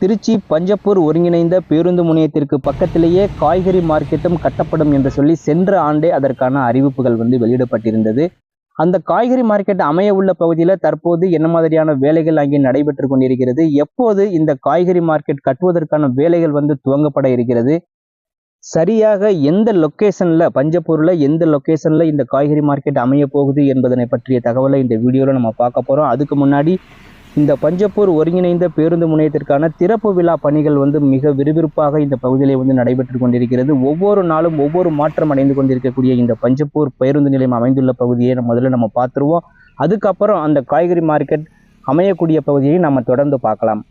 திருச்சி பஞ்சப்பூர் ஒருங்கிணைந்த பேருந்து முனையத்திற்கு பக்கத்திலேயே காய்கறி மார்க்கெட்டும் கட்டப்படும் என்று சொல்லி சென்ற ஆண்டே அதற்கான அறிவிப்புகள் வந்து வெளியிடப்பட்டிருந்தது. அந்த காய்கறி மார்க்கெட் அமைய உள்ள பகுதியில் தற்போது என்ன மாதிரியான வேலைகள் அங்கே நடைபெற்று கொண்டிருக்கிறது? எப்போது இந்த காய்கறி மார்க்கெட் கட்டுவதற்கான வேலைகள் வந்து துவங்கப்பட இருக்கிறது? சரியாக எந்த லொக்கேஷனில் பஞ்சப்பூரில் எந்த லொக்கேஷனில் இந்த காய்கறி மார்க்கெட் அமைய போகுது என்பதனை பற்றிய தகவலை இந்த வீடியோவில் நம்ம பார்க்க போகிறோம் அதுக்கு முன்னாடி இந்த பஞ்சப்பூர் ஒருங்கிணைந்த பேருந்து முனையத்திற்கான திறப்பு விழா பணிகள் வந்து மிக விறுவிறுப்பாக இந்த பகுதியிலே வந்து நடைபெற்று கொண்டிருக்கிறது. ஒவ்வொரு நாளும் ஒவ்வொரு மாற்றம் அடைந்து கொண்டிருக்கக்கூடிய இந்த பஞ்சப்பூர் பேருந்து நிலையம் அமைந்துள்ள பகுதியை நம்ம முதல்ல நம்ம பார்த்துருவோம். அதுக்கப்புறம் அந்த காய்கறி மார்க்கெட் அமையக்கூடிய பகுதியை நம்ம தொடர்ந்து பார்க்கலாம்.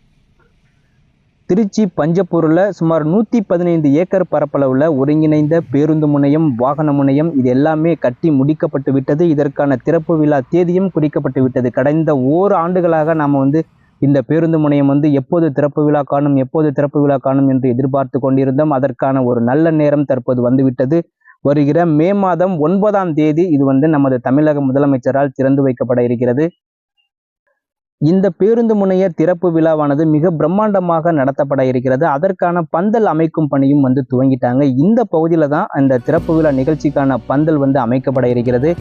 திருச்சி பஞ்சப்பூரில் சுமார் நூற்றி பதினைந்து ஏக்கர் பரப்பளவில் ஒருங்கிணைந்த பேருந்து முனையம் வாகன முனையம் இது எல்லாமே கட்டி முடிக்கப்பட்டு விட்டது. இதற்கான திறப்பு விழா தேதியும் குறிக்கப்பட்டு விட்டது. கடந்த ஓர் ஆண்டுகளாக நாம் வந்து இந்த பேருந்து முனையம் வந்து எப்போது திறப்பு விழா காணும் எப்போது திறப்பு விழா காணும் என்று எதிர்பார்த்து கொண்டிருந்தோம். அதற்கான ஒரு நல்ல நேரம் தற்போது வந்துவிட்டது. வருகிற மே மாதம் ஒன்பதாம் தேதி இது வந்து நமது தமிழக முதலமைச்சரால் திறந்து வைக்கப்பட இருக்கிறது. இந்த பேருந்து முனைய திறப்பு விழாவானது மிக பிரம்மாண்டமாக நடத்தப்பட இருக்கிறது. அதற்கான பந்தல் அமைக்கும் பணியும் வந்து துவங்கிட்டாங்க. இந்த பகுதியில் தான் அந்த திறப்பு விழா நிகழ்ச்சிக்கான பந்தல் வந்து அமைக்கப்பட இருக்கிறது.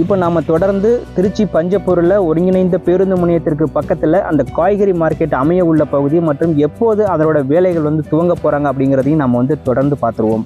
இப்போ நாம் தொடர்ந்து திருச்சி பஞ்சப்பொருளில் ஒருங்கிணைந்த பேருந்து முனையத்திற்கு பக்கத்தில் அந்த காய்கறி மார்க்கெட் அமைய உள்ள பகுதி மற்றும் எப்போது அதனோட வேலைகள் வந்து துவங்க போகிறாங்க அப்படிங்கிறதையும் நம்ம வந்து தொடர்ந்து பார்த்துருவோம்.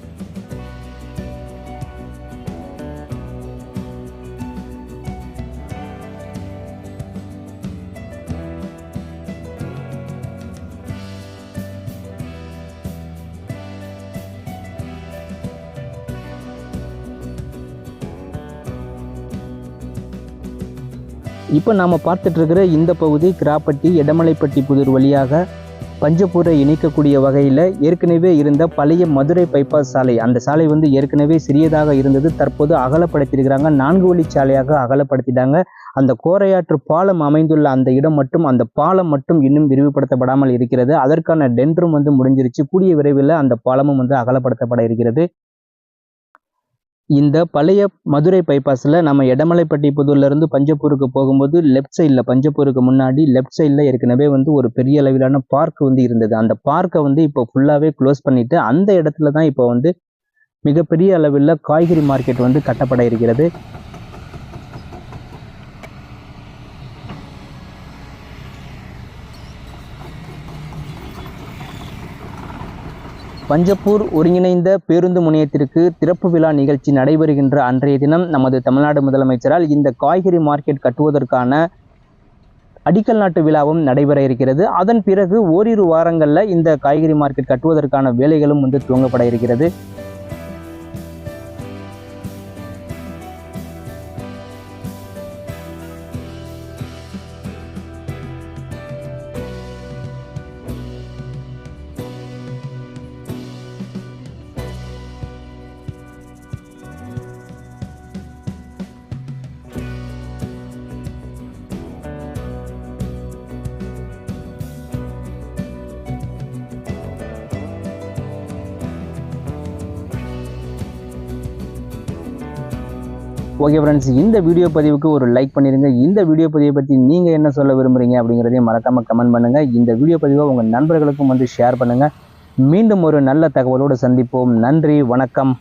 இப்போ நாம் பார்த்துட்ருக்கிற இந்த பகுதி கிராப்பட்டி எடமலைப்பட்டி புதூர் வழியாக பஞ்சப்பூரை இணைக்கக்கூடிய வகையில் ஏற்கனவே இருந்த பழைய மதுரை பைபாஸ் சாலை. அந்த சாலை வந்து ஏற்கனவே சிறியதாக இருந்தது தற்போது அகலப்படுத்தியிருக்கிறாங்க. நான்கு வழி சாலையாக அகலப்படுத்திட்டாங்க. அந்த கோரையாற்று பாலம் அமைந்துள்ள அந்த இடம் மட்டும் அந்த பாலம் மட்டும் இன்னும் விரிவுபடுத்தப்படாமல் இருக்கிறது. அதற்கான டென்ட்ரும் வந்து முடிஞ்சிருச்சு. கூடிய விரைவில் அந்த பாலமும் வந்து அகலப்படுத்தப்பட இருக்கிறது. இந்த பழைய மதுரை பைபாஸில் நம்ம எடமலைப்பட்டி புதூர்லேருந்து பஞ்சப்பூருக்கு போகும்போது லெஃப்ட் சைடில் பஞ்சப்பூருக்கு முன்னாடி லெஃப்ட் சைடில் ஏற்கனவே வந்து ஒரு பெரிய அளவிலான பார்க் வந்து இருந்தது. அந்த பார்க்கை வந்து இப்போ ஃபுல்லாகவே க்ளோஸ் பண்ணிவிட்டு அந்த இடத்துல தான் இப்போ வந்து மிகப்பெரிய அளவில் காய்கறி மார்க்கெட் வந்து கட்டப்பட இருக்கிறது. பஞ்சப்பூர் ஒருங்கிணைந்த பேருந்து முனையத்திற்கு திறப்பு விழா நிகழ்ச்சி நடைபெறுகின்ற அன்றைய தினம் நமது தமிழ்நாடு முதலமைச்சரால் இந்த காய்கறி மார்க்கெட் கட்டுவதற்கான அடிக்கல் நாட்டு விழாவும் நடைபெற இருக்கிறது. அதன் பிறகு ஓரிரு வாரங்களில் இந்த காய்கறி மார்க்கெட் கட்டுவதற்கான வேலைகளும் வந்து துவங்கப்பட இருக்கிறது. ஓகே ஃப்ரெண்ட்ஸ் இந்த வீடியோ பதிவுக்கு ஒரு லைக் பண்ணிடுங்க இந்த வீடியோ பதிவை பற்றி நீங்கள் என்ன சொல்ல விரும்புகிறீங்க அப்படிங்கிறதையும் மறக்காமல் கமெண்ட் பண்ணுங்கள் இந்த வீடியோ பதிவை உங்கள் நண்பர்களுக்கும் வந்து ஷேர் பண்ணுங்கள் மீண்டும் ஒரு நல்ல தகவலோடு சந்திப்போம். நன்றி வணக்கம்.